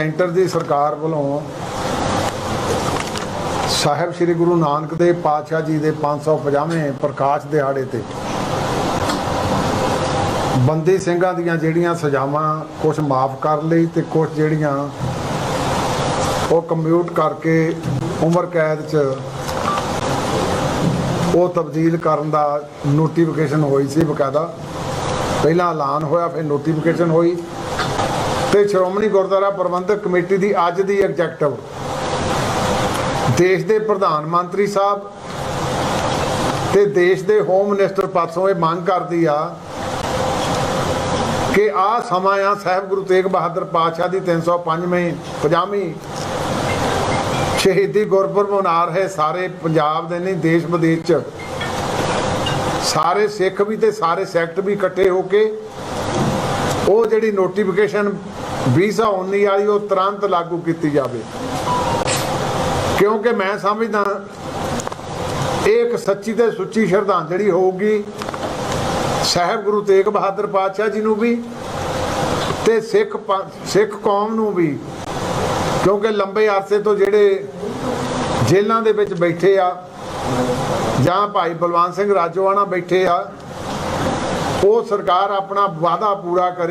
Centre ਦੀ ਸਰਕਾਰ ਵੱਲੋਂ ਸਾਹਿਬ ਸ੍ਰੀ ਗੁਰੂ ਨਾਨਕ ਦੇਵ ਪਾਤਸ਼ਾਹ ਜੀ ਦੇ 550ਵੇਂ ਪ੍ਰਕਾਸ਼ ਦਿਹਾੜੇ ਤੇ ਬੰਦੀ ਸਿੰਘਾਂ ਦੀਆਂ ਜਿਹੜੀਆਂ ਸਜ਼ਾਵਾਂ ਕੁਝ ਮਾਫ ਕਰ ਲਈ ਤੇ ਕੁਝ ਜਿਹੜੀਆਂ ਉਹ ਕੰਪਿਊਟ ਕਰਕੇ ਉਮਰ ਕੈਦ 'ਚ ਉਹ ਤਬਦੀਲ ਕਰਨ ਦਾ ਨੋਟੀਫਿਕੇਸ਼ਨ ਹੋਈ ਸੀ ਬਕਾਇਦਾ। ਪਹਿਲਾਂ ਐਲਾਨ ਹੋਇਆ, ਫਿਰ ਨੋਟੀਫਿਕੇਸ਼ਨ ਹੋਈ। ਤੇ ਸ਼੍ਰੋਮਣੀ ਗੁਰਦੁਆਰਾ ਪ੍ਰਬੰਧਕ ਕਮੇਟੀ ਦੀ ਅੱਜ ਦੀ ਐਗਜ਼ੈਕਟਿਵ ਦੇਸ਼ ਦੇ ਪ੍ਰਧਾਨ ਮੰਤਰੀ ਸਾਹਿਬ ਤੇ ਦੇਸ਼ ਦੇ ਹੋਮ ਮਿਨਿਸਟਰ ਪਾਸੋਂ ਇਹ ਮੰਗ ਕਰਦੀ ਆ ਕਿ ਆ ਸਮਾਂ ਆ ਸਾਹਿਬ ਗੁਰੂ ਤੇਗ ਬਹਾਦਰ ਪਾਤਸ਼ਾਹ ਦੀ 305ਵੀਂ 50ਵੀਂ ਸ਼ਹੀਦੀ ਗੁਰਪੁਰਬ ਮਨਾ ਰਹੇ ਸਾਰੇ ਪੰਜਾਬ ਦੇ ਨਹੀਂ, ਦੇਸ਼ ਵਿਦੇਸ਼ ਚ। ਸਾਰੇ ਸਿੱਖ ਵੀ ਤੇ ਸਾਰੇ ਸੈਕਟ ਵੀ ਇਕੱਠੇ ਹੋ ਕੇ ਉਹ ਜਿਹੜੀ ਨੋਟੀਫਿਕੇਸ਼ਨ 2019 ਵਾਲੀ ਉਹ ਤੁਰੰਤ ਲਾਗੂ ਕੀਤੀ ਜਾਵੇ। ਕਿਉਂਕਿ ਮੈਂ ਸਮਝਦਾ ਇਹ ਇੱਕ ਸੱਚੀ ਤੇ ਸੁੱਚੀ ਸ਼ਰਧਾਂਜਲੀ ਹੋਊਗੀ, ਸਾਹਿਬ ਗੁਰੂ ਤੇਗ ਬਹਾਦਰ ਪਾਤਸ਼ਾਹ ਜੀ ਨੂੰ ਵੀ ਤੇ ਸਿੱਖ ਸਿੱਖ ਕੌਮ ਨੂੰ ਵੀ। ਕਿਉਂਕਿ ਲੰਬੇ ਅਰਸੇ ਤੋਂ ਜਿਹੜੇ ਜੇਲ੍ਹਾਂ ਦੇ ਵਿੱਚ ਬੈਠੇ ਆ, ਜਾਂ ਭਾਈ ਬਲਵੰਤ ਸਿੰਘ ਰਾਜੋਆਣਾ ਬੈਠੇ ਆ, ਉਹ ਸਰਕਾਰ ਆਪਣਾ ਵਾਅਦਾ ਪੂਰਾ ਕਰੇ।